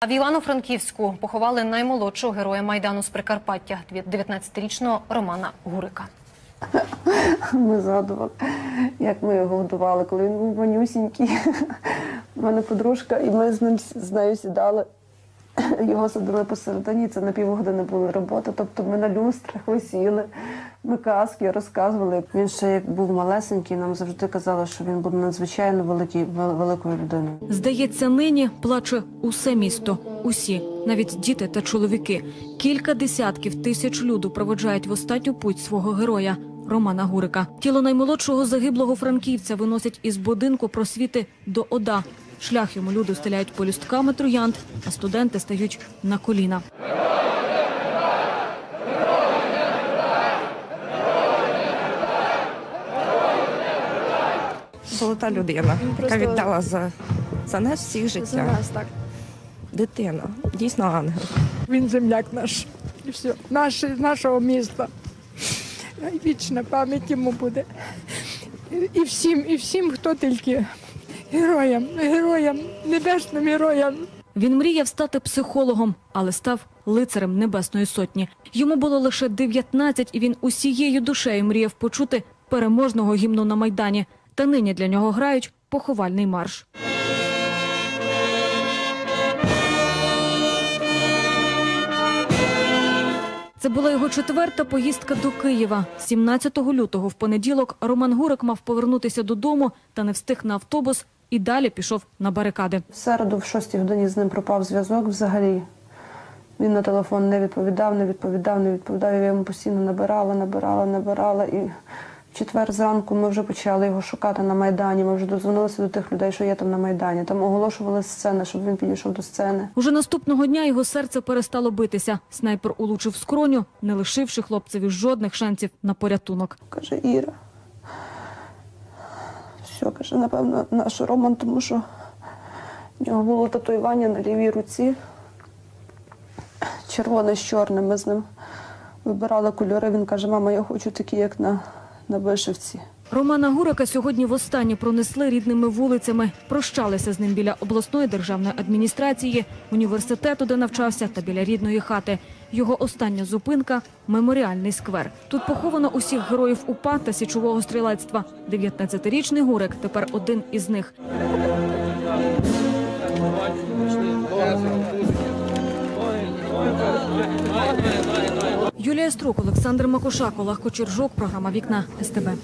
А в Івано-Франківську поховали наймолодшого героя майдану з Прикарпаття, 19-річного Романа Гурика. Ми згадували, як ми його годували, коли він був манюсінький. У мене подружка, і ми з ним з нею сідали. Його садили посередині, це на півгодини була робота. Тобто ми на люстрах висіли, ми казки розказували. Він ще як був малесенький, нам завжди казали, що він буде надзвичайно великий, вел- великою людиною. Здається, нині плаче усе місто, усі, навіть діти та чоловіки. Кілька десятків тисяч люду проведжають в останню путь свого героя Романа Гурика. Тіло наймолодшого загиблого франківця виносять із будинку просвіти до ОДА. Шлях йому люди стеляють полюстками троянд, а студенти стають на коліна. Золота людина, яка віддала за, за нас всіх життя. За нас, так. Дитина, дійсно ангел. Він земляк наш. І все. Наш, нашого міста. Вічна пам'ять йому буде. І- І всім, і всім, хто тільки героям, героям, небесним героям. Він мріяв стати психологом, але став лицарем Небесної Сотні. Йому було лише 19, і він усією душею мріяв почути переможного гімну на Майдані. Та нині для нього грають поховальний марш. Це була його четверта поїздка до Києва. 17 лютого в понеділок Роман Гурик мав повернутися додому та не встиг на автобус і далі пішов на барикади. В середу, в шостій годині з ним пропав зв'язок взагалі. Він на телефон не відповідав, не відповідав, не відповідав. Я йому постійно набирала, набирала, набирала. І четвер зранку ми вже почали його шукати на Майдані. Ми вже дозвонилися до тих людей, що є там на Майдані. Там оголошували сцени, щоб він підійшов до сцени. Уже наступного дня його серце перестало битися. Снайпер улучив скроню, не лишивши хлопцеві жодних шансів на порятунок. Каже, Іра. Все, каже, напевно, наш Роман, тому що в нього було татуювання на лівій руці. Червоне з чорним. Ми з ним вибирали кольори. Він каже, мама, я хочу такі, як на, на вишивці. Романа Гурика сьогодні востаннє пронесли рідними вулицями. Прощалися з ним біля обласної державної адміністрації, університету, де навчався, та біля рідної хати. Його остання зупинка – меморіальний сквер. Тут поховано усіх героїв УПА та січового стрілецтва. 19-річний Гурик тепер один із них. Юлія Струк, Олександр Макушак, Олег Кочержук, програма «Вікна» СТБ.